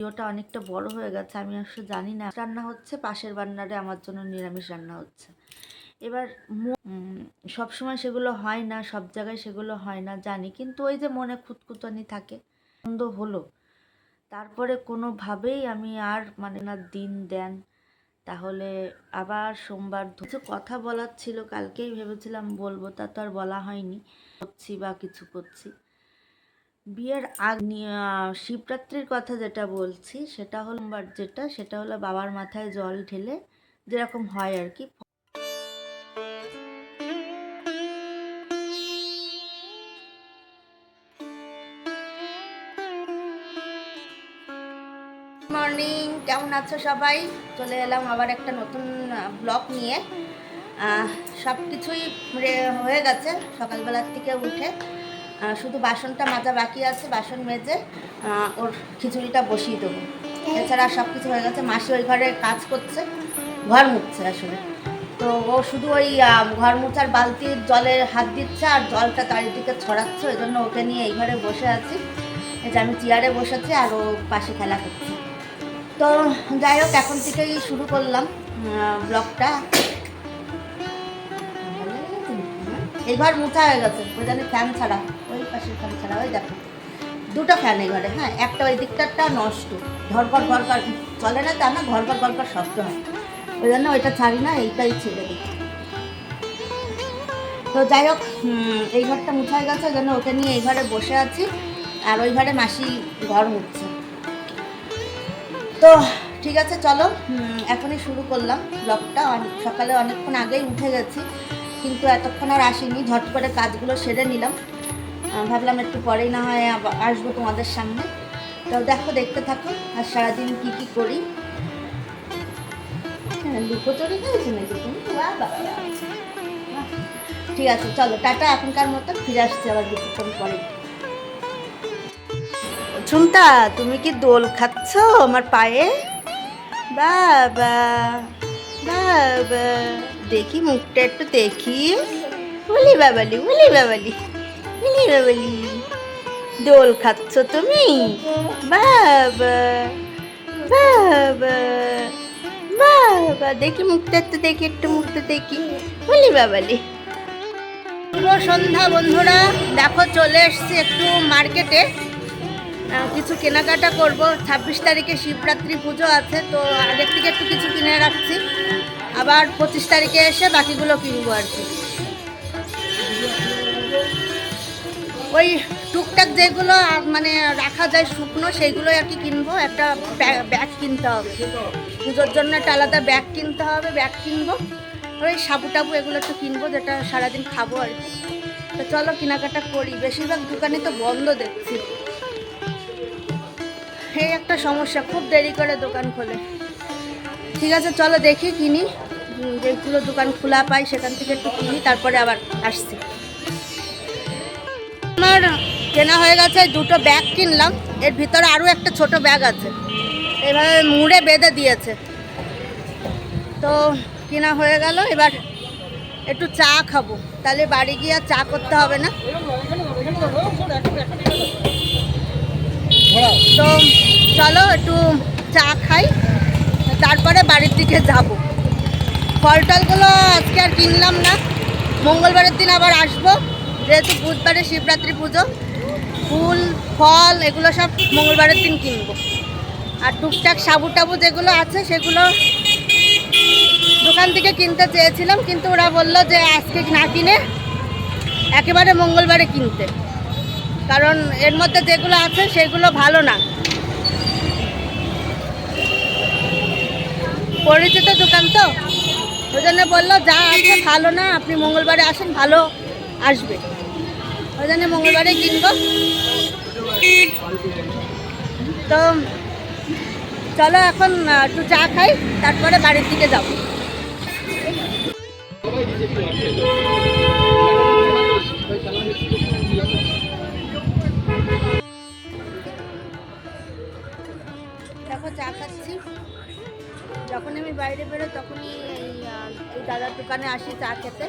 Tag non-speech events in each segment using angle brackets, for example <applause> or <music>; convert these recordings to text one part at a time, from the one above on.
ভিডিওটা অনেকটা বড় হয়ে গেছে, আমি আসলে জানি না। রান্না হচ্ছে, পাশের বান্নারে আমার জন্য নিরামিষ রান্না হচ্ছে। এবার সব সময় সেগুলো হয় না, সব জায়গায় সেগুলো হয় না, জানি। কিন্তু ওই যে মনে খুঁতখুতানি থাকে বন্ধ হলো। তারপরে কোনোভাবেই আমি আর মানে না, দিন দেন। তাহলে আবার সোমবার কিছু কথা বলার ছিল, কালকেই ভেবেছিলাম বলব, তা তো আর বলা হয়নি। করছি বা কিছু করছি। বিয়ের আগ শিবরাত্রির কথা যেটা বলছি, সেটা হলো যেটা, সেটা হলো বাবার মাথায় জল ঢেলে যেরকম হয় আর কি। মর্নিং কেমন আছো সবাই? চলে এলাম আবার একটা নতুন ব্লগ নিয়ে। সব কিছুই হয়ে গেছে, সকালবেলার থেকে উঠে। শুধু বাসনটা মাজা বাকি আছে, বাসন মেজে ওর খিচুড়িটা বসিয়ে দেবো। এছাড়া সব কিছু হয়ে গেছে, মাসি ওই ঘরে কাজ করছে, ঘর মুছছে আসলে। তো ও শুধু ওই ঘর মোছার বালতির জলে হাত দিচ্ছে আর জলটা চারিদিকে ছড়াচ্ছে, ওই জন্য ওকে নিয়ে এই ঘরে বসে আছি। এই যে আমি চেয়ারে বসেছি আর ও পাশে খেলা করছে। তো যাই হোক, এখন থেকেই শুরু করলাম ব্লগটা। এই ঘর মোছা হয়ে গেছে ওই জানি ফ্যান ছাড়া। ওই ফ্যান ছাড়া ওই দেখো, দুটো ফ্যান ঘরে হ্যাঁ? একটা ওই দিকটারটা নষ্ট। ঘরঘর ঘরঘর চলে না তা না, ঘরঘর ঘরঘর শব্দ হয়। ওই জন্য ওইটা ছাড়ি না, এইটাই ছেড়ে দিই। তো যাই হোক এই ঘরটা মুছা হয়ে গেছে, ওই জন্য ওকে নিয়ে এই ঘরে বসে আছি। আর ওই ঘরে মাসি ঘর মুছছে। তো ঠিক আছে, চলো এখনই শুরু করলাম ব্লগটা। সকালে অনেকক্ষণ আগেই উঠে গেছি, কিন্তু এতক্ষণ আর আসিনি। ঝট করে কাজগুলো সেরে নিলাম। ভাবলাম একটু পরেই না হয় আসব তোমাদের সামনে। তো দেখো, দেখতে থাকো, আর সারাদিন কি কি করি। হ্যাঁ লুকোচুরি নাকি তুমি। ঠিক আছে, চলো, টাটা, এখনকার মতো ফিরে আসছি আবার কিছুক্ষণ পরে। ঝুমতা, তুমি কি দোল খাচ্ছ আমার পায়ে? বাবা বাবা দেখি মুখটা একটু দেখি। বলি বাবালি বলি বাবালি। বলি বাবালি দোল খাচ্ছ তুমি? বাবা বাবা বাবা। দেখি মুখটা একটু দেখি, একটু মুখটা দেখি। বলি বাবালি শুভ সন্ধ্যা বন্ধুরা। দেখো, চলে এসছি একটু মার্কেটে। কিছু কেনাকাটা করব। ছাব্বিশ তারিখে শিবরাত্রি পুজো আছে, তো আগের থেকে একটু কিছু কিনে রাখছি। আবার পঁচিশ তারিখে এসে বাকিগুলো কিনবো আর কি। ওই টুকটাক যেগুলো মানে রাখা যায় শুকনো, সেইগুলোই আর কি কিনবো। একটা ব্যা- ব্যাগ কিনতে হবে। পুজোর জন্য একটা আলাদা ব্যাগ কিনতে হবে, ব্যাগ কিনবো। ওই সাবু টাবু এগুলো একটু কিনবো, যেটা সারাদিন খাব আর কি। তো চলো কেনাকাটা করি। বেশিরভাগ দোকানে তো বন্ধ দেখছি। এই একটা সমস্যা, খুব দেরি করে দোকান খোলে। ঠিক আছে, চলো দেখি কিনি। যেগুলো দোকান খোলা পাই সেখান থেকে একটু কিনি, তারপরে আবার আসছি। আমার কেনা হয়ে গেছে, দুটো ব্যাগ কিনলাম। এর ভিতরে আরও একটা ছোট ব্যাগ আছে। এভাবে মুড়ে বেঁধে দিয়েছে। তো কেনা হয়ে গেল, এবার একটু চা খাব। তাহলে বাড়ি গিয়ে আর চা করতে হবে না। তো চলো একটু চা খাই, তারপরে বাড়ির দিকে যাব। ফল টলগুলো আজকে আর কিনলাম না। মঙ্গলবারের দিন আবার আসব। যেহেতু বুধবারে শিবরাত্রি পুজো, ফুল, ফল, এগুলো সব মঙ্গলবারের দিন কিনবো। আর টুকটাক সাবু টাবু যেগুলো আছে, সেগুলো দোকান থেকে কিনতে চেয়েছিলাম, কিন্তু ওরা বলল যে আজকে না কিনে একেবারে মঙ্গলবারে কিনতে। কারণ এর মধ্যে যেগুলো আছে, সেগুলো ভালো না। পরিচিত দোকান তো, ওই জন্য বলল, যা আছে ভালো না, আপনি মঙ্গলবারে আসেন, ভালো আসবে। ওই জন্য মঙ্গলবারে কিনবো। তো চলো এখন একটু চা খাই, তারপরে বাড়ির দিকে যাব। দেখো, চা খাচ্ছি। যখন আমি বাইরে বেরোই, তখনই এই দাদার দোকানে আসি চা খেতে।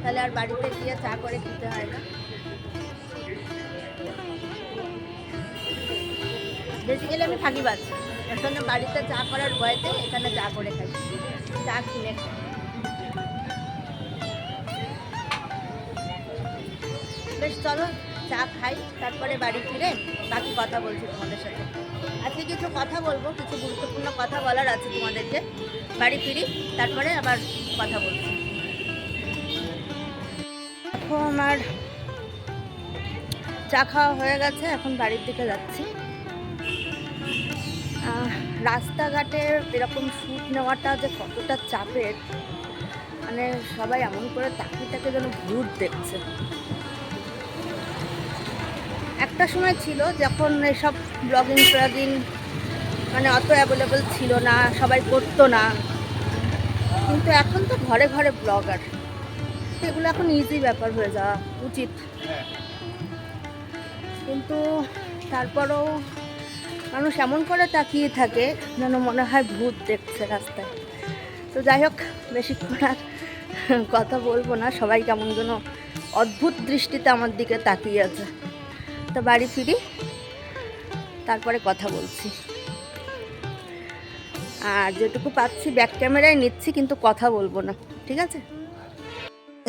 তাহলে আর বাড়িতে গিয়ে চা করে খেতে হয় না। বেসিক্যালি আমি ফাঁকিবাজ আসলে বাড়িতে চা করার ভয়তে এখানে চা করে খাই চা কিনে বেশ, চলো চা খাই, তারপরে বাড়ি ফিরে বাকি কথা বলছি তোমাদের সাথে। আজকে কিছু কথা বলব, কিছু গুরুত্বপূর্ণ কথা বলার আছে তোমাদেরকে। বাড়ি ফিরি, তারপরে আবার কথা বলছি। আমার চা খাওয়া হয়ে গেছে, এখন বাড়ির দিকে যাচ্ছি। রাস্তাঘাটে এরকম শ্যুট নেওয়াটা যে কতটা চাপের মানে সবাই এমন করে তাকিয়ে তাকে যেন ভূত দেখছে। একটা সময় ছিল যখন এসব ব্লগিং ট্লগিং মানে অত অ্যাভেলেবল ছিল না, সবাই করতো না। কিন্তু এখন তো ঘরে ঘরে ব্লগার এগুলো এখন ইজি ব্যাপার হয়ে যাওয়া উচিত। কিন্তু তারপরও মানুষ এমন করে তাকিয়ে থাকে যেন মনে হয় ভূত দেখছে রাস্তায়। তো যাই হোক বেশিক্ষণ আর কথা বলব না। সবাই কেমন যেন অদ্ভুত দৃষ্টিতে আমার দিকে তাকিয়ে আছে। তো বাড়ি ফিরি, তারপরে কথা বলছি। আর যেটুকু পাচ্ছি ব্যাক ক্যামেরায় নিচ্ছি, কিন্তু কথা বলব না। ঠিক আছে?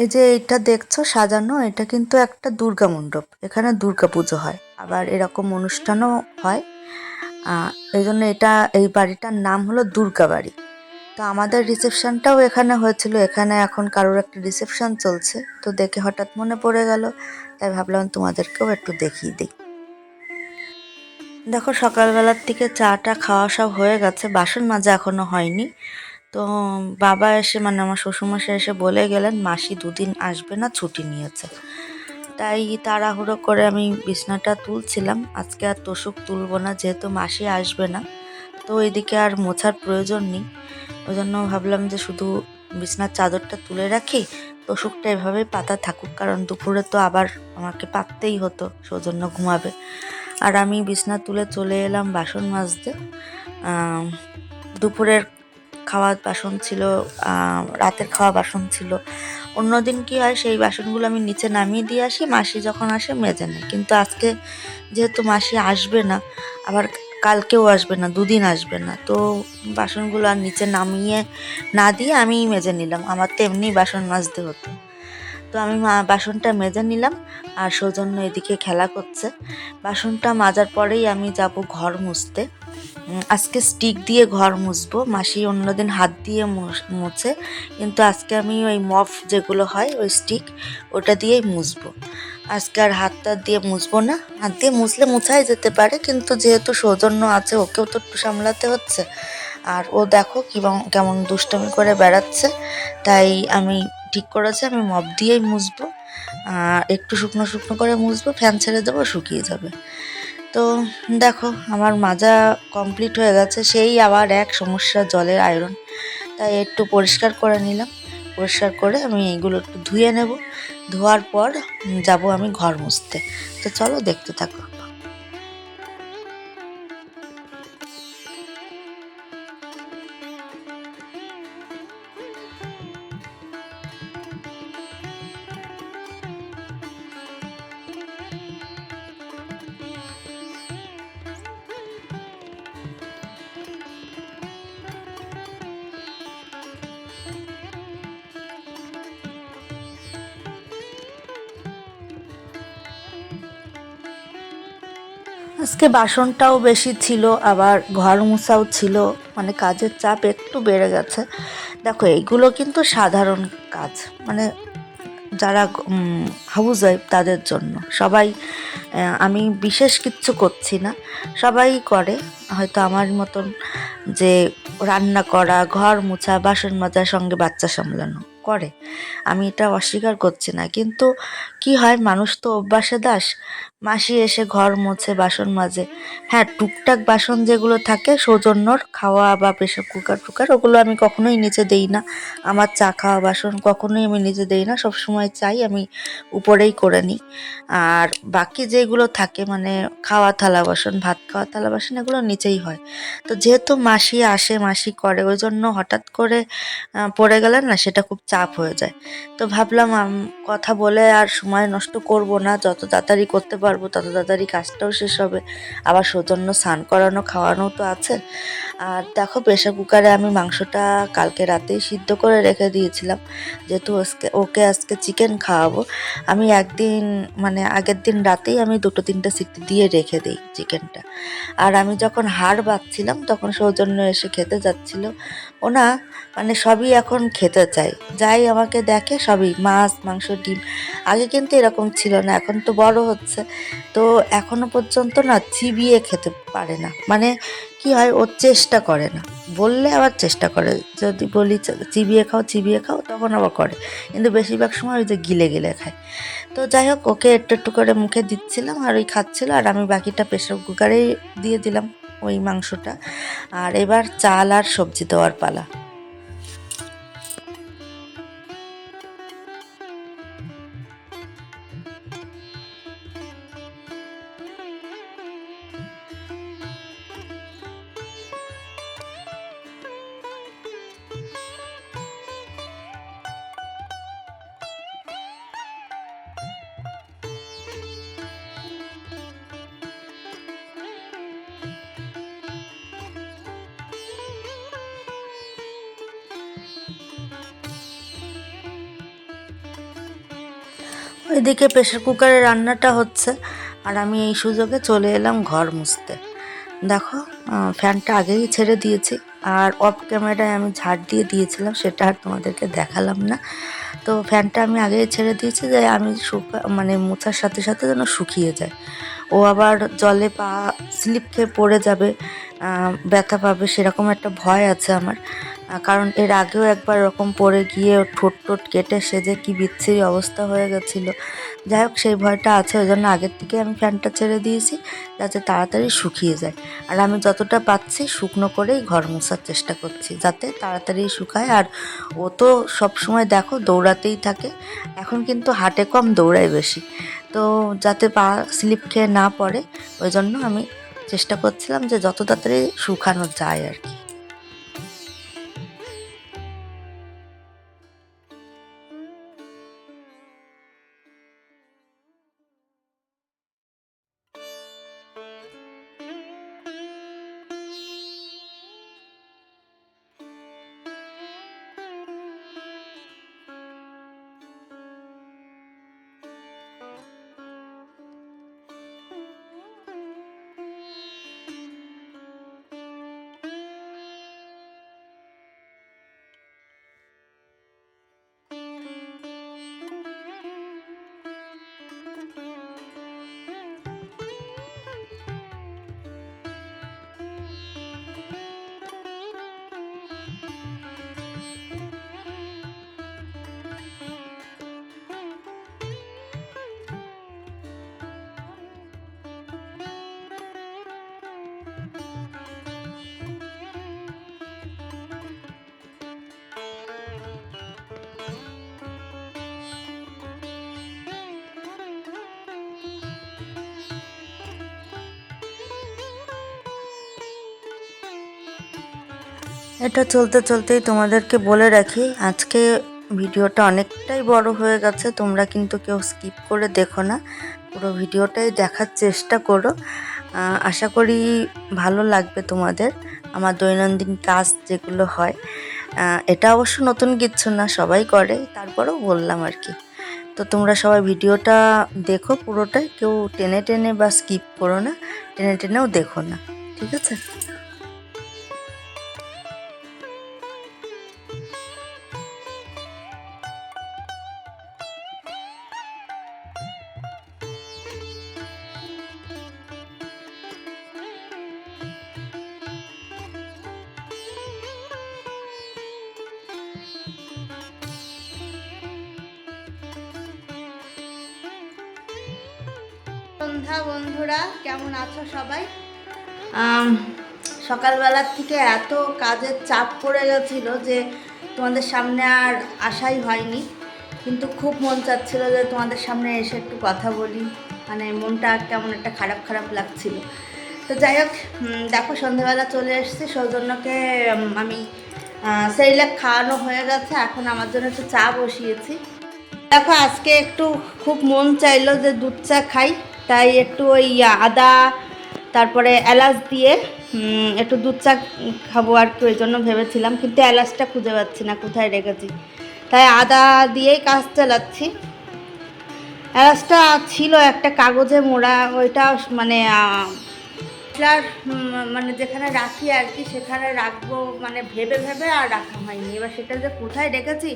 এই যে এটা দেখছ সাজানো, এটা কিন্তু একটা দুর্গা মণ্ডপ। এখানে দুর্গা পুজো হয়। আবার এরকম অনুষ্ঠানও হয়। এই জন্য এটা, এই বাড়িটার নাম হলো দুর্গা বাড়ি। তো আমাদের রিসেপশনটাও এখানে হয়েছিল, এখানে এখন কারোর একটা রিসেপশন চলছে। তো দেখে হঠাৎ মনে পড়ে গেল, তাই ভাবলাম তোমাদেরকেও একটু দেখিয়ে দিই। দেখো সকালবেলার থেকে চাটা খাওয়া সব হয়ে গেছে, বাসন মাজা এখনও হয়নি। তো বাবা এসে মানে আমার শ্বশুরমশাই এসে বলে গেলেন, মাসি দুদিন আসবে না, ছুটি নিয়েছে। তাই তাড়াহুড়ো করে আমি বিছনাটা তুলছিলাম। আজকে আর তোষক তুলবো না, যেহেতু মাসি আসবে না, তো এদিকে আর মোছার প্রয়োজন নেই। ওই জন্য ভাবলাম যে শুধু বিছনার চাদরটা তুলে রাখি, তোষকটা এভাবেই পাতা থাকুক, কারণ দুপুরে তো আবার আমাকে পাততেই হতো, সৌজন্য ঘুমাবে। আর আমি বিছনা তুলে চলে এলাম বাসন মাজতে। দুপুরের খাওয়া বাসন ছিল রাতের খাওয়া বাসন ছিল। অন্যদিন কি হয়, সেই বাসনগুলো আমি নিচে নামিয়ে দিয়ে আসি, মাসি যখন আসে মেজে নেয়। কিন্তু আজকে যেহেতু মাসি আসবে না, আবার কালকেও আসবে না, দুদিন আসবে না, তো বাসনগুলো আর নিচে নামিয়ে না দিয়ে আমিই মেজে নিলাম। আমার তো এমনি বাসন মাজতে হতো। তো আমি মা- বাসনটা মেজে নিলাম, আর সৌজন্য এদিকে খেলা করছে। বাসনটা মাজার পরেই আমি যাব ঘর মুছতে। আজকে স্টিক দিয়ে ঘর মুছবো। মাসি অন্যদিন হাত দিয়ে মুছে। কিন্তু আজকে আমি ওই মফ যেগুলো হয়, ওই স্টিক, ওটা দিয়েই মুছবো। আজকে আর হাত টাত দিয়ে মুছবো না। হাত দিয়ে মুছলে মুছাই যেতে পারে, কিন্তু যেহেতু সৌজন্য আছে, ওকেও তো একটু সামলাতে হচ্ছে। আর ও দেখো কেমন দুষ্টামি করে বেড়াচ্ছে। তাই আমি ঠিক করেছি, আমি মপ দিয়েই মুছবো। একটু শুকনো শুকনো করে মুছবো, ফ্যান ছেড়ে দেবো, শুকিয়ে যাবে। তো দেখো, আমার মাজা কমপ্লিট হয়ে গেছে। সেই আবার এক সমস্যা, জলের আয়রন তাই একটু পরিষ্কার করে নিলাম। পরিষ্কার করে আমি এইগুলো একটু ধুয়ে নেব। ধোয়ার পর যাব আমি ঘর মুছতে। তো চলো, দেখতে থাকো। আজকে বাসনটাও বেশি ছিল, আবার ঘর মুছাও ছিল মানে কাজের চাপ একটু বেড়ে গেছে। দেখো, এইগুলো কিন্তু সাধারণ কাজ মানে যারা হাউস ওয়াইফ তাদের জন্য। সবাই আমি বিশেষ কিচ্ছু করছি না, সবাই করে। হয়তো আমার মতন যে রান্না করা, ঘর মোছা, বাসন মাজার সঙ্গে বাচ্চা সামলানো করে। আমি এটা অস্বীকার করছি না। কিন্তু কি হয়, মানুষ তো অভ্যাসে দাস। মাসি এসে ঘর মোছে, বাসন মাজে। হ্যাঁ টুকটাক বাসন যেগুলো থাকে, সৌজন্যর খাওয়া বা প্রেশার কুকার টুকার, ওগুলো আমি কখনোই নিচে দেই না। আমার চা খাওয়া বাসন কখনোই আমি নিচে দেই না সব সময় চাই আমি উপরেই করে নিই। আর বাকি যেগুলো থাকে মানে খাওয়া থালা বাসন, ভাত খাওয়া থালা বাসন, এগুলো নিচেই হয়। তো যেহেতু মাসি আসে, মাসি করে, ওই জন্য হঠাৎ করে পড়ে গেলে না, সেটা খুব চাপ হয়ে যায়। তো ভাবলাম কথা বলে আর সময় নষ্ট করব না, যত তাড়াতাড়ি করতে পারব তত তাড়াতাড়ি কাজটাও শেষ হবে। আবার সৌজন্য স্নান করানো, খাওয়ানো তো আছে। আর দেখো প্রেশার কুকারে আমি মাংসটা কালকে রাতেই সিদ্ধ করে রেখে দিয়েছিলাম। যেহেতু ওকে আজকে চিকেন খাওয়াবো। আমি একদিন মানে আগের দিন রাতেই আমি দুটো তিনটে সিটি দিয়ে রেখে দিই চিকেনটা। আর আমি যখন হাড় বাঁধছিলাম, তখন সৌজন্য এসে খেতে যাচ্ছিল। ওনা মানে সবই এখন খেতে চাই যাই আমাকে দেখে সবই মাছ, মাংস, ডিম। আগে কিন্তু এরকম ছিল না, এখন তো বড় হচ্ছে। তো এখনও পর্যন্ত না চিবিয়ে খেতে পারে না। মানে কি হয় ও চেষ্টা করে না। বললে আবার চেষ্টা করে। যদি বলি চিবিয়ে খাও চিবিয়ে খাও, তখন আবার করে। কিন্তু বেশিরভাগ সময় ওই যে গিলে গিলে খায়। তো যাই হোক, ওকে একটু একটু করে মুখে দিচ্ছিলাম আর ওই খাচ্ছিল। আর আমি বাকিটা প্রেশার কুকারেই দিয়ে দিলাম ওই মাংসটা। আর এবার চাল আর সবজি দেওয়ার পালা। ওইদিকে প্রেশার কুকারে রান্নাটা হচ্ছে, আর আমি এই সুযোগে চলে এলাম ঘর মুছতে। দেখো ফ্যানটা আগেই ছেড়ে দিয়েছি, আর অফ ক্যামেরায় আমি ঝাড় দিয়ে দিয়েছিলাম, সেটা আর তোমাদেরকে দেখালাম না। তো ফ্যানটা আমি আগেই ছেড়ে দিয়েছি, যে আমি শুকা মানে মোছার সাথে সাথে যেন শুকিয়ে যায়। ও আবার জলে পা স্লিপ খেয়ে পড়ে যাবে ব্যথা পাবে, সেরকম একটা ভয় আছে আমার। কারণ এর আগেও একবার এরকম পড়ে গিয়ে ঠোঁট টোট কেটে সেজে কি বিচ্ছিরি অবস্থা হয়ে গেছিল। যাই হোক, সেই ভয়টা আছে, ওই জন্য আগের থেকে আমি ফ্যানটা ছেড়ে দিয়েছি যাতে তাড়াতাড়ি শুকিয়ে যায়। আর আমি যতটা পাচ্ছি শুকনো করেই ঘর মোছার চেষ্টা করছি, যাতে তাড়াতাড়ি শুকায়। আর ও তো সবসময় দেখো দৌড়াতেই থাকে, এখন কিন্তু হাটে কম দৌড়ায় বেশি। তো যাতে পা স্লিপ খেয়ে না পড়ে, ওই জন্য আমি চেষ্টা করছিলাম যে যত তাড়াতাড়ি শুকানো যায় আর কি। এটা চলতে চলতেই তোমাদেরকে বলে রাখি, আজকে ভিডিওটা অনেকটাই বড় হয়ে গেছে, তোমরা কিন্তু কেউ স্কিপ করে দেখো না। পুরো ভিডিওটাই দেখার চেষ্টা করো। আশা করি ভালো লাগবে তোমাদের, আমার দৈনন্দিন কাজ যেগুলো হয়। এটা অবশ্য নতুন কিচ্ছু না, সবাই করে, তারপরেও বললাম আর কি। তো তোমরা সবাই ভিডিওটা দেখো পুরোটাই, কেউ টেনে টেনে বা স্কিপ করো না, টেনে টেনেও দেখো না, ঠিক আছে? সকালবেলার থেকে এত কাজের চাপ পড়ে গেছিল যে তোমাদের সামনে আর আসাই হয়নি। কিন্তু খুব মন চাচ্ছিল যে তোমাদের সামনে এসে একটু কথা বলি। মানে মনটা কেমন একটা খারাপ খারাপ লাগছিল। তো যাই হোক দেখো সন্ধ্যাবেলা চলে এসেছি। সৌজন্যকে আমি সেইলাক খাওয়ানো হয়ে গেছে। এখন আমার জন্য একটু চা বসিয়েছি। দেখো, আজকে একটু খুব মন চাইলো যে দুধ চা খাই। তাই একটু ওই আদা তারপরে এলাচ দিয়ে একটু দুধ চা খাব আর কি, ওই জন্য ভেবেছিলাম, কিন্তু এলাচটা খুঁজে পাচ্ছি না, কোথায় রেখেছি। তাই আদা দিয়েই কাজ চালাচ্ছি। এলাচটা ছিল একটা কাগজে মোড়া, ওইটা মানে মানে যেখানে রাখি আর কি, সেখানে রাখব মানে ভেবে ভেবে আর রাখা হয়নি। এবার সেটা যে কোথায় রেখেছি,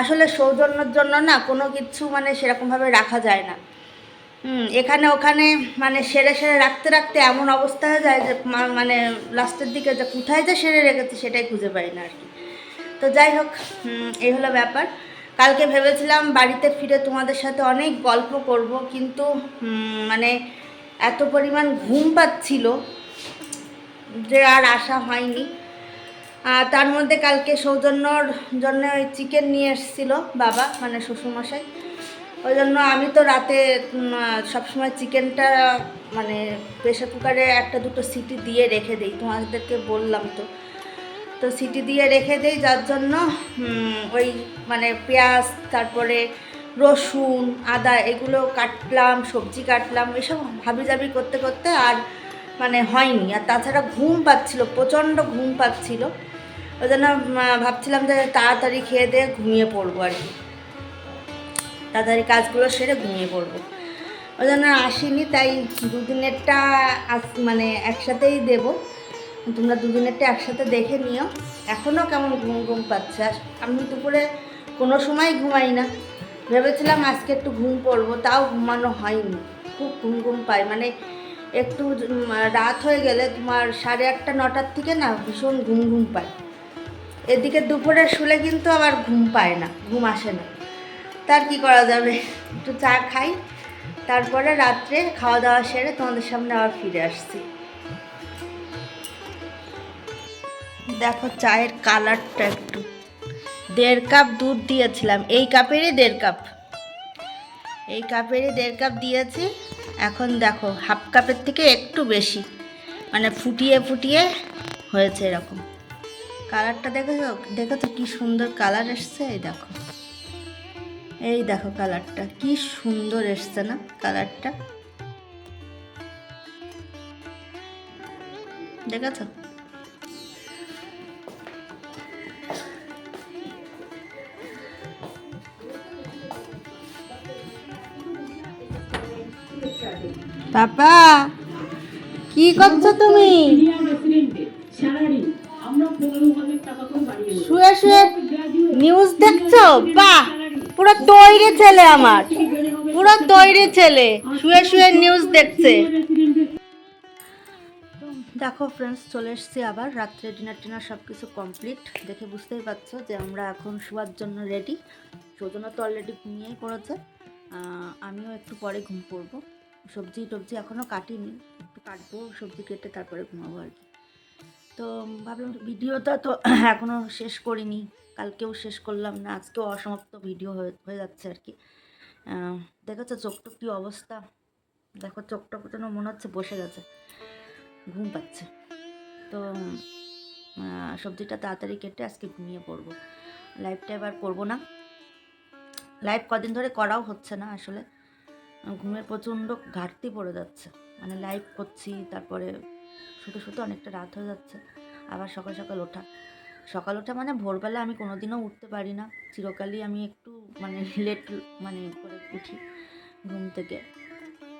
আসলে সৌজন্যর জন্য না, কোনো কিছু মানে সেরকমভাবে রাখা যায় না। এখানে ওখানে মানে সেরে সেরে রাখতে রাখতে এমন অবস্থা হয়ে যায় যে মানে লাস্টের দিকে যে কোথায় যে সেরে রেখেছি সেটাই খুঁজে পাই না আর কি। তো যাই হোক এই হলো ব্যাপার। কালকে ভেবেছিলাম বাড়িতে ফিরে তোমাদের সাথে অনেক গল্প করব, কিন্তু মানে এত পরিমাণ ঘুম পাচ্ছিল যে আর আসা হয়নি। তার মধ্যে কালকে সৌজন্যর জন্য ওই চিকেন নিয়ে এসেছিল বাবা মানে শ্বশুরমশাই। ওই জন্য আমি তো রাতে সবসময় চিকেনটা মানে প্রেশার কুকারে একটা দুটো সিটি দিয়ে রেখে দিই। তোমাদেরকে বললাম তো। তো সিটি দিয়ে রেখে দিই, যার জন্য ওই মানে পেঁয়াজ, তারপরে রসুন, আদা, এগুলো কাটলাম, সবজি কাটলাম, এসব হাবিজাবি করতে করতে আর মানে হয়নি। আর তাছাড়া ঘুম পাচ্ছিল, প্রচণ্ড ঘুম পাচ্ছিল। ওই জন্য ভাবছিলাম যে তাড়াতাড়ি খেয়ে দিয়ে ঘুমিয়ে পড়ব আর কি। তাড়াতাড়ি কাজগুলো সেরে ঘুমিয়ে পড়ব। ওই জন্য আসিনি, তাই দুদিনেরটা আজ- মানে একসাথেই দেবো। তোমরা দুদিনেরটা একসাথে দেখে নিও। এখনও কেমন ঘুম ঘুম পাচ্ছে? আর আমি দুপুরে কোনো সময় ঘুমাই না। ভেবেছিলাম আজকে একটু ঘুম পড়ব, তাও ঘুমানো হয়নি। খুব ঘুম ঘুম পাই মানে একটু রাত হয়ে গেলে তোমার সাড়ে আটটা, নটার থেকে না ভীষণ ঘুম ঘুম পায়। এদিকে দুপুরে শুলে কিন্তু আবার ঘুম পায় না, ঘুম আসে না। তার কি করা যাবে? একটু চা খাই, তারপরে রাত্রে খাওয়া দাওয়া সেরে তোমাদের সামনে আবার ফিরে আসছি। দেখো চায়ের কালারটা একটু। দেড় কাপ দুধ দিয়েছিলাম, এই কাপেরই দেড় কাপ। এই কাপেরই দেড় কাপ দিয়েছি, এখন দেখো হাফ কাপের থেকে একটু বেশি মানে ফুটিয়ে ফুটিয়ে হয়েছে এরকম। কালারটা দেখেছ? দেখেছ কি সুন্দর কালার এসছে? এই দেখো। এই দেখো কালারটা কি সুন্দর এসছে না কালারটা? দেখেছ পাপা কি করছ তুমি? শুয়ে শুয়ে নিউজ দেখছ? বাহ! পুরো তৈরি ছেলে আমার। পুরো তৈরি ছেলে। শুয়ে শুয়ে নিউজ দেখছে। দেখো ফ্রেন্ডস চলে এসেছি আবার। রাত্রে ডিনার টিনার সব কিছু কমপ্লিট দেখে বুঝতেই পারছ যে আমরা এখন শোয়ার জন্য রেডি সজনা তো অলরেডি ঘুমিয়েই পড়েছে। আমিও একটু পরে ঘুম পড়ব সবজি টবজি এখনও কাটিনি। একটু কাটবো, সবজি কেটে তারপরে ঘুমাবো আর কি। তো ভাবলাম ভিডিওটা তো <clears throat> এখনও শেষ করিনি। কালকেও শেষ করলাম না, আজকেও অসমাপ্ত ভিডিও হয়ে যাচ্ছে আর কি। দেখেছ চোখটা কী অবস্থা? দেখো চোখটা যেন মনে হচ্ছে বসে গেছে, ঘুম পাচ্ছে। তো সবজিটা তাড়াতাড়ি কেটে আজকে ঘুমিয়ে পড়ব। লাইভটা এবার করব না। লাইভ কদিন ধরে করাও হচ্ছে না আসলে। ঘুমের প্রচণ্ড ঘাটতি পড়ে যাচ্ছে। মানে লাইভ করছি, তারপরে শুতে শুতে অনেকটা রাত হয়ে যাচ্ছে। আবার সকাল সকাল ওঠা। সকাল ওঠা মানে ভোরবেলা আমি কোনোদিনও উঠতে পারি না। চিরকালই আমি একটু মানে লেট মানে করে উঠি ঘুম থেকে।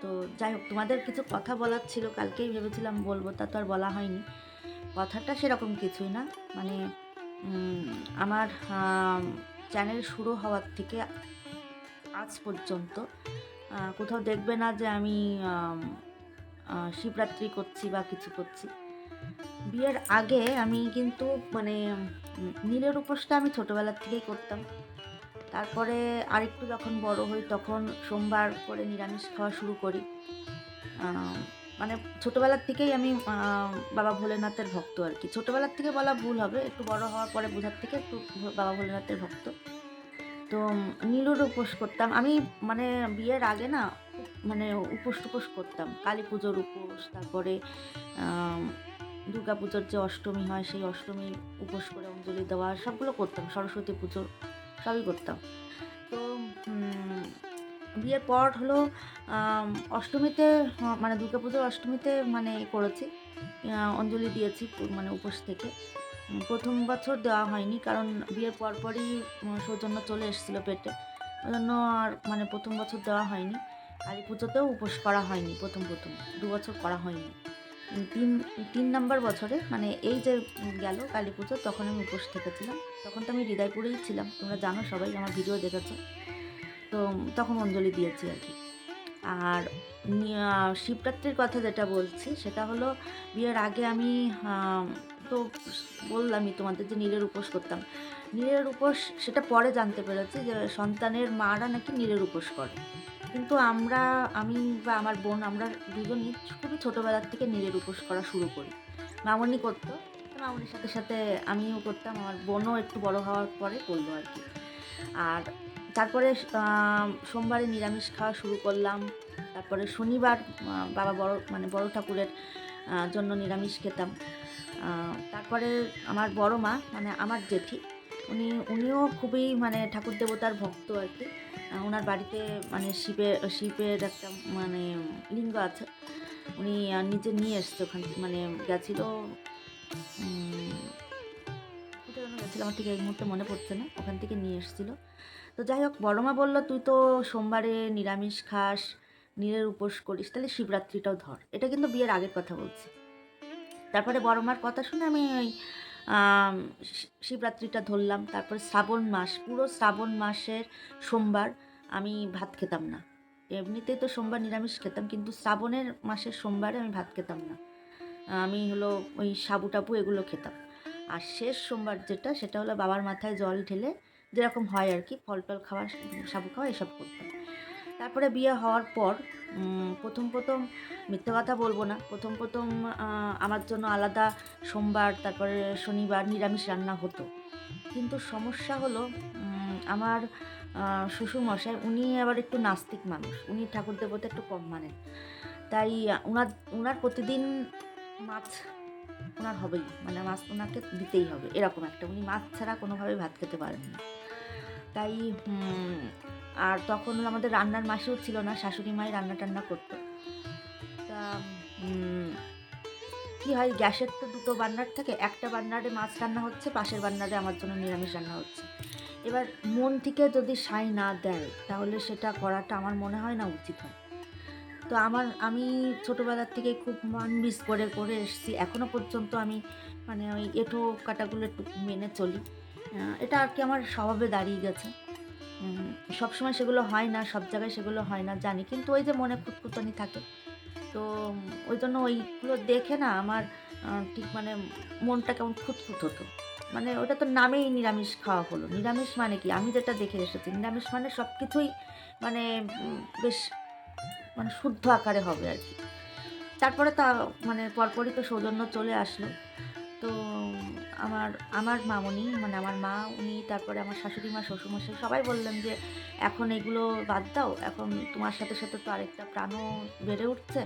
তো যাই হোক, তোমাদের কিছু কথা বলার ছিল, কালকেই ভেবেছিলাম বলব, তা তো আর বলা হয়নি। কথাটা সেরকম কিছুই না। মানে আমার চ্যানেল শুরু হওয়ার থেকে আজ পর্যন্ত কোথাও দেখবে না যে আমি শিবরাত্রি করছি বা কিছু করছি। বিয়ের আগে আমি কিন্তু মানে নীলের উপোসটা আমি ছোটোবেলার থেকেই করতাম। তারপরে আরেকটু যখন বড় হই তখন সোমবার করে নিরামিষ খাওয়া শুরু করি। মানে ছোটোবেলার থেকেই আমি বাবা ভোলেনাথের ভক্ত আর কি। ছোটোবেলার থেকে বলা ভুল হবে, একটু বড় হওয়ার পরে বোঝার থেকে একটু বাবা ভোলেনাথের ভক্ত। তো নীলুর উপোস করতাম। আমি মানে বিয়ের আগে না মানে উপোস টুপোস করতাম। কালী পুজোর উপোস, তারপরে দুর্গা পুজোর যে অষ্টমী হয়, সেই অষ্টমী উপোস করে অঞ্জলি দেওয়া, সবগুলো করতাম। সরস্বতী পুজো সবই করতাম। তো বিয়ের পর হলো অষ্টমীতে মানে দুর্গা পুজোর অষ্টমীতে মানে করেছি। অঞ্জলি দিয়েছি মানে উপোস থেকে। প্রথম বছর দেওয়া হয়নি, কারণ বিয়ের পরপরই সৌজন্য চলে এসেছিল পেটে। ওই জন্য আর মানে প্রথম বছর দেওয়া হয়নি। কালী পুজোতেও উপোস করা হয়নি, প্রথম প্রথম, দু বছর করা হয়নি। তিন তিন নাম্বার বছরে মানে এই যে গেল কালী পুজো, তখন আমি উপোস থেকেছিলাম। তখন তো আমি হৃদয়পুরেই ছিলাম, তোমরা জানো সবাই, আমার ভিডিও দেখেছ। তো তখন অঞ্জলি দিয়েছি আর কি। আর শিবরাত্রির কথা যেটা বলছি, সেটা হলো বিয়ের আগে আমি তো বললামই তোমাদের যে নীলের উপোস করতাম। নীলের উপোস, সেটা পরে জানতে পেরেছি যে সন্তানের মারা নাকি নীলের উপোস করে। কিন্তু আমরা, আমি বা আমার বোন, আমরা দুজনই খুবই ছোটোবেলার থেকে নিজের উপোস করা শুরু করি। মামনি করতো মামনির সাথে সাথে আমিও করতাম, আমার বোনও একটু বড় হওয়ার পরে করল আর কি। আর তারপরে সোমবারে নিরামিষ খাওয়া শুরু করলাম। তারপরে শনিবার বাবা বড় মানে বড় ঠাকুরের জন্য নিরামিষ খেতাম। তারপরে আমার বড় মা মানে আমার জেঠি, উনি, উনিও খুবই মানে ঠাকুর দেবতার ভক্ত আর কি। ওনার বাড়িতে মানে শিবের শিবের একটা মানে লিঙ্গ আছে। উনি নিজে নিয়ে এসছে ওখান মানে গেছিল যেন গেছিল, আমার ঠিক এই মুহূর্তে মনে পড়ছে না, ওখান থেকে নিয়ে এসেছিল। তো যাই হোক বড় মা বলল, তুই তো সোমবারে নিরামিষ খাস, নীলের উপোস করিস, তাহলে শিবরাত্রিটাও ধর। এটা কিন্তু বিয়ের আগের কথা বলছি। তারপরে বড় মার কথা শুনে আমি ওই শিবরাত্রিটা ধরলাম। তারপরে শ্রাবণ মাস, পুরো শ্রাবণ মাসের সোমবার আমি ভাত খেতাম না। এমনিতেই তো সোমবার নিরামিষ খেতাম, কিন্তু শ্রাবণের মাসের সোমবারে আমি ভাত খেতাম না। আমি হলো ওই সাবু টাবু এগুলো খেতাম। আর শেষ সোমবার যেটা, সেটা হলো বাবার মাথায় জল ঢেলে যেরকম হয় আর কি, ফল টল খাওয়া, সাবু খাওয়া, এসব করতাম। তারপরে বিয়ে হওয়ার পর প্রথম প্রথম মিথ্যে কথা বলব না, প্রথম প্রথম আমার জন্য আলাদা সোমবার, তারপরে শনিবার নিরামিষ রান্না হতো। কিন্তু সমস্যা হলো আমার শ্বশুরমশাই, উনি আবার একটু নাস্তিক মানুষ। উনি ঠাকুর দেবতা একটু কম মানেন। তাই ওনার উনার প্রতিদিন মাছ ওনার হবেই। মানে মাছ ওনাকে দিতেই হবে, এরকম একটা। উনি মাছ ছাড়া কোনোভাবেই ভাত খেতে পারেন না। তাই আর তখন আমাদের রান্নার মাসেও ছিল না, শাশুড়ি মাই রান্না টান্না করতো। তা কি হয়, গ্যাসের তো দুটো বার্নার থাকে। একটা বান্নারে মাছ রান্না হচ্ছে, পাশের বান্নারে আমার জন্য নিরামিষ রান্না হচ্ছে। এবার মন থেকে যদি সাই না দেয় তাহলে সেটা করাটা আমার মনে হয় না উচিত হয়। তো আমার আমি ছোটোবেলার থেকে খুব মন মিস করে করে এসেছি। এখনও পর্যন্ত আমি মানে ওই এঁটো কাটাগুলো একটু মেনে চলি। এটা আর কি আমার স্বভাবে দাঁড়িয়ে গেছে। উম, সবসময় সেগুলো হয় না সব জায়গায় সেগুলো হয় না জানি। কিন্তু ওই যে মনে খুঁতখুতানি থাকে তো ওই জন্য ওইগুলো দেখে না আমার ঠিক মানে মনটা কেমন খুঁতখুত হতো। মানে ওটা তো নামেই নিরামিষ খাওয়া হলো। নিরামিষ মানে কি? আমি যেটা দেখে এসেছি, নিরামিষ মানে সব কিছুই মানে বেশ মানে শুদ্ধ আকারে হবে আর কি। তারপরে তা মানে পরপরই তো সৌজন্য চলে আসলো। তো আমার আমার মামনি মানে আমার মা, উনি, তারপরে আমার শাশুড়ি মা, শ্বশুরমশাই, সবাই বললেন যে, এখন এগুলো বাদ দাও, এখন তোমার সাথে সাথে তো আরেকটা প্রাণও বেড়ে উঠছে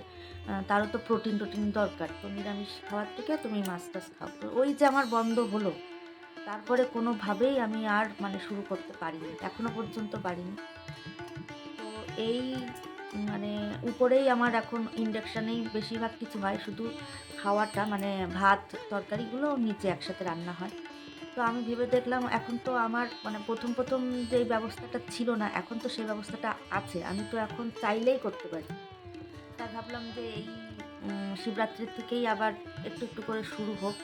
তারও তো প্রোটিন টোটিন দরকার, তো নিরামিষ খাওয়ার থেকে তুমি মাছ টাছ খাও। তো ওই যে আমার বন্ধ হলো, তারপরে কোনোভাবেই আমি আর মানে শুরু করতে পারিনি, এখনও পর্যন্ত পারিনি। তো এই মানে উপরেই আমার এখন ইন্ডাকশানেই বেশিরভাগ কিছু হয়, শুধু খাওয়াটা মানে ভাত, তরকারিগুলো নিচে একসাথে রান্না হয়। তো আমি ভেবে দেখলাম এখন তো আমার মানে প্রথম প্রথম যে ব্যবস্থাটা ছিল না, এখন তো সেই ব্যবস্থাটা আছে। আমি তো এখন চাইলেই করতে পারি। তা ভাবলাম যে এই শিবরাত্রির থেকেই আবার একটু একটু করে শুরু হোক।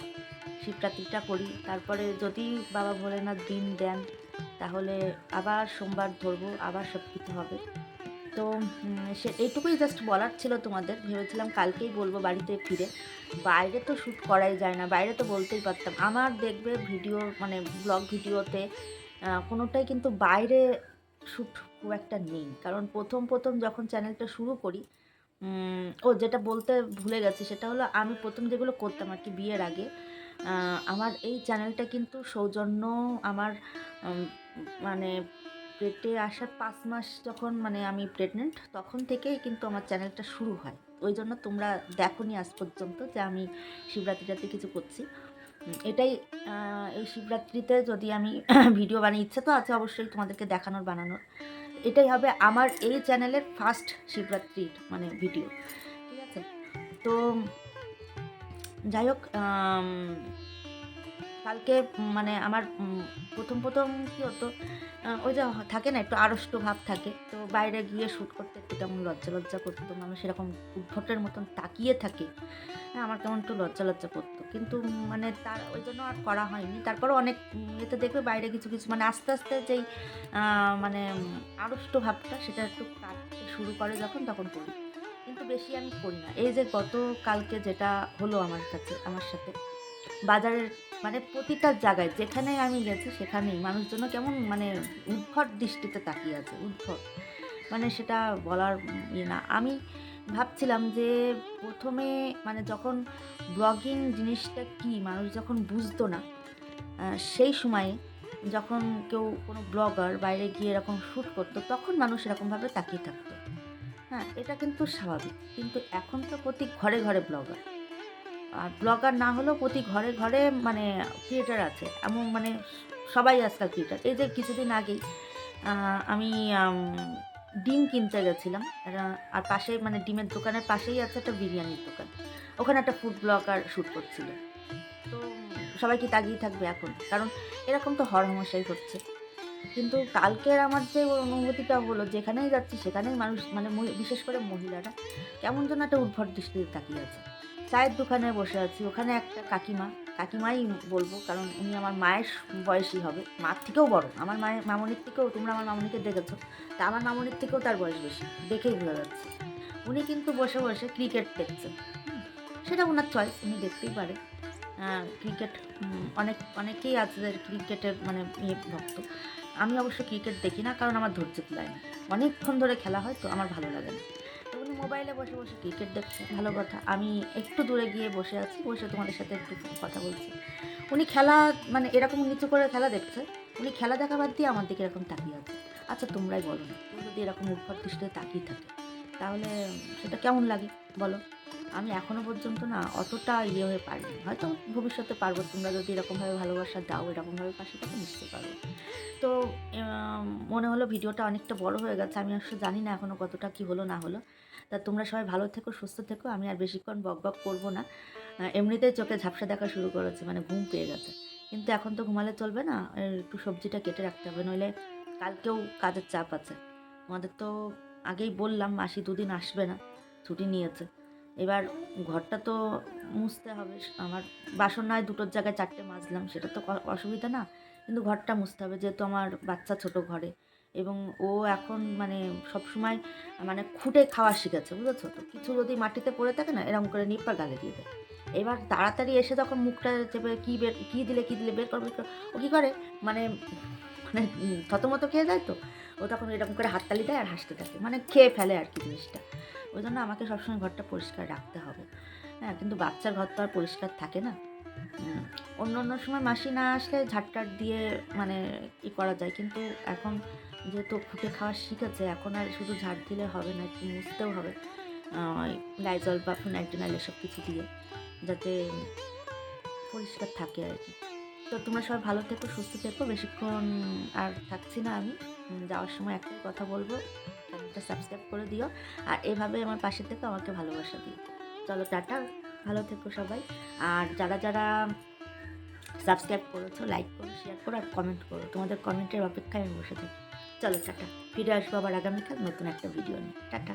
শিবরাত্রিটা করি। তারপরে যদি বাবা ভোলেনাথ দিন দেন, তাহলে আবার সোমবার ধরবো, আবার সব কিছু হবে। তো সে, এইটুকুই জাস্ট বলার ছিল তোমাদের। ভেবেছিলাম কালকেই বলব বাড়িতে ফিরে। বাইরে তো শ্যুট করাই যায় না, বাইরে তো বলতেই পারতাম। আমার দেখবে ভিডিও মানে ব্লগ ভিডিওতে কোনোটাই কিন্তু বাইরে শ্যুট খুব একটা নেই। কারণ প্রথম প্রথম যখন চ্যানেলটা শুরু করি ও যেটা বলতে ভুলে গেছি, সেটা হলো আমি প্রথম যেগুলো করতাম আর কি বিয়ের আগে আমার এই চ্যানেলটা কিন্তু সৌজন্য, আমার মানে পেটে আসার পাঁচ মাস যখন মানে আমি প্রেগনেন্ট তখন থেকেই কিন্তু আমার চ্যানেলটা শুরু হয়। ওই জন্য তোমরা দেখোনি আজ পর্যন্ত যে আমি শিবরাত্রিটাতে কিছু করছি। এটাই এই শিবরাত্রিতে যদি আমি ভিডিও বানিয়ে ইচ্ছে তো আছে অবশ্যই তোমাদেরকে দেখানোর, বানানোর। এটাই হবে আমার এই চ্যানেলের ফার্স্ট শিবরাত্রির মানে ভিডিও ঠিক আছে? তো যাই হোক কালকে মানে আমার প্রথম প্রথম কী হতো ওই যে থাকে না, একটু আড়ষ্ট ভাব থাকে। তো বাইরে গিয়ে শ্যুট করতে একটু কেমন লজ্জা লজ্জা করতো আমি সেরকম উদ্ভটের মতন তাকিয়ে থাকি। হ্যাঁ আমার কেমন একটু লজ্জা লজ্জা করতো। কিন্তু মানে তার, ওই জন্য আর করা হয়নি। তারপরে অনেক এতে দেখবে বাইরে কিছু কিছু মানে আস্তে আস্তে যেই মানে আড়ষ্ট ভাবটা, সেটা একটু কাটতে শুরু করে যখন, তখন করি। কিন্তু বেশি আমি করি না। এই যে গত কালকে যেটা হলো আমার কাছে, আমার সাথে, বাজারের মানে প্রতিটা জায়গায় যেখানে আমি গেছি সেখানেই মানুষজন কেমন মানে উদ্ভট দৃষ্টিতে তাকিয়ে আছে, উদ্ভট। মানে সেটা বলার ইয়ে না। আমি ভাবছিলাম যে প্রথমে মানে যখন ব্লগিং জিনিসটা কি, মানুষ যখন বুঝতো না সেই সময়ে যখন কেউ কোনো ব্লগার বাইরে গিয়ে এরকম শ্যুট করতো, তখন মানুষ এরকমভাবে তাকিয়ে থাকতো। হ্যাঁ এটা কিন্তু স্বাভাবিক। কিন্তু এখন তো প্রতি ঘরে ঘরে ব্লগার। আর ব্লগার না হলেও প্রতি ঘরে ঘরে মানে ক্রিয়েটার আছে। এমন মানে সবাই আজকাল ক্রিয়েটার এই যে কিছুদিন আগেই আমি ডিম কিনতে গেছিলাম। আর- পাশে মানে ডিমের দোকানের পাশেই আছে একটা বিরিয়ানির দোকান। ওখানে একটা ফুড ব্লগার শ্যুট করছিল। তো সবাই কি তাকিয়ে থাকবে এখন? কারণ এরকম তো হরহমশাই হচ্ছে। কিন্তু কালকের আমার যে অনুভূতিটা হলো, যেখানেই যাচ্ছি সেখানেই মানুষ মানে বিশেষ করে মহিলারা কেমন যেন একটা উদ্ভট দৃষ্টিতে তাকিয়ে আছে। চায়ের দোকানে বসে আছি। ওখানে একটা কাকিমা, কাকিমাই বলব, কারণ উনি আমার মায়ের বয়সী হবে। মার থেকেও বড়। আমার মায়ের মামনির থেকেও, তোমরা আমার মামনিকে দেখেছ। তা আমার মামনির থেকেও তার বয়স বেশি। দেখেই বোঝা যাচ্ছে। উনি কিন্তু বসে বসে ক্রিকেট দেখছেন সেটা ওনার চয়েস উনি দেখতেই পারে। ক্রিকেট অনেক, অনেকেই আছে যাদের ক্রিকেটের মানে ইয়ে ভক্ত। আমি অবশ্য ক্রিকেট দেখি না, কারণ আমার ধৈর্য কুলায় না। অনেকক্ষণ ধরে খেলা হয়, তো আমার ভালো লাগে না। মোবাইলে বসে বসে ক্রিকেট দেখছে, ভালো কথা। আমি একটু দূরে গিয়ে বসে আছি, বসে তোমাদের সাথে একটু কথা বলছি। উনি খেলা মানে এরকম নিচু করে খেলা দেখছে, উনি খেলা দেখা বাদ দিয়ে আমার দিকে এরকম তাকিয়ে আছে। আচ্ছা তোমরাই বলো না। যদি এরকম উৎপাদ দৃষ্টিতে তাকিয়ে থাকে, তাহলে সেটা কেমন লাগে? বলো। আমি এখনও পর্যন্ত না অতটা ইয়ে হয়ে পারিনি। হয়তো ভবিষ্যতে পারব, তোমরা যদি এরকমভাবে ভালোবাসা দাও, এরকমভাবে পাশে থাকো নিশ্চয়ই পারব তো মনে হলো ভিডিওটা অনেকটা বড় হয়ে গেছে, আমি আসলে জানি না এখনও কতটা কি হলো, না হলো। তা তোমরা সবাই ভালো থেকো, সুস্থ থেকো, আমি আর বেশিক্ষণ বক বক করব না। এমনিতেই চোখে ঝাপসা দেখা শুরু করেছে মানে ঘুম পেয়ে গেছে। কিন্তু এখন তো ঘুমালে চলবে না একটু সবজিটা কেটে রাখতে হবে, নইলে কালকেও কাজের চাপ আছে। আমাদের তো আগেই বললাম, মাসি দুদিন আসবে না, ছুটি নিয়েছে। এবার ঘরটা তো মুছতে হবে, আমার বাসন নয়, দুটোর জায়গায় চারটে মাজলাম, সেটা তো অসুবিধা না, কিন্তু ঘরটা মুছতে হবে, যেহেতু আমার বাচ্চা ছোট ঘরে। এবং ও এখন মানে সবসময় মানে খুঁটে খাওয়া শিখেছে, বুঝেছ? তো কিছু যদি মাটিতে পড়ে থাকে না এরকম করে নিপার গালে দিয়ে দেয়। এবার তাড়াতাড়ি এসে যখন মুখটা চেপে কী বের, কী দিলে কী দিলে বের করবে, ও কী করে? মানে মানে থতমত খেয়ে যায় তো? ও তখন এরকম করে হাততালি দেয় আর হাসতে থাকে মানে খেয়ে ফেলে আর কি জিনিসটা। ওই জন্য আমাকে সবসময় ঘরটা পরিষ্কার রাখতে হবে। হ্যাঁ কিন্তু বাচ্চার ঘর তো আর পরিষ্কার থাকে না। অন্য অন্য সময় মাসি না আসলে ঝাড়টাট দিয়ে মানে ই করা যায়। কিন্তু এখন যেহেতু ফুটে খাওয়া শিখেছে, এখন আর শুধু ঝাড় দিলে হবে না মুছতেও হবে। লাইজল বা ফিনাইল এসব কিছু দিয়ে যাতে পরিষ্কার থাকে আর কি। তো তোমরা সবাই ভালো থেকো, সুস্থ থেকো। বেশিক্ষণ আর থাকছি না আমি। যাওয়ার সময় একটাই কথা বলব। চ্যানেলটা সাবস্ক্রাইব করে দিও আর এভাবে আমার পাশে থেকে আমাকে ভালোবাসা দিও। চলো, টাটা। ভালো থেকো সবাই। আর যারা যারা সাবস্ক্রাইব করেছ লাইক করো শেয়ার করো আর কমেন্ট করো। তোমাদের কমেন্টের অপেক্ষায় আমি বসে থাকি। চলো, টাটা। ফিরে আসব আবার আগামীকাল নতুন একটা ভিডিও নিয়ে। টাটা।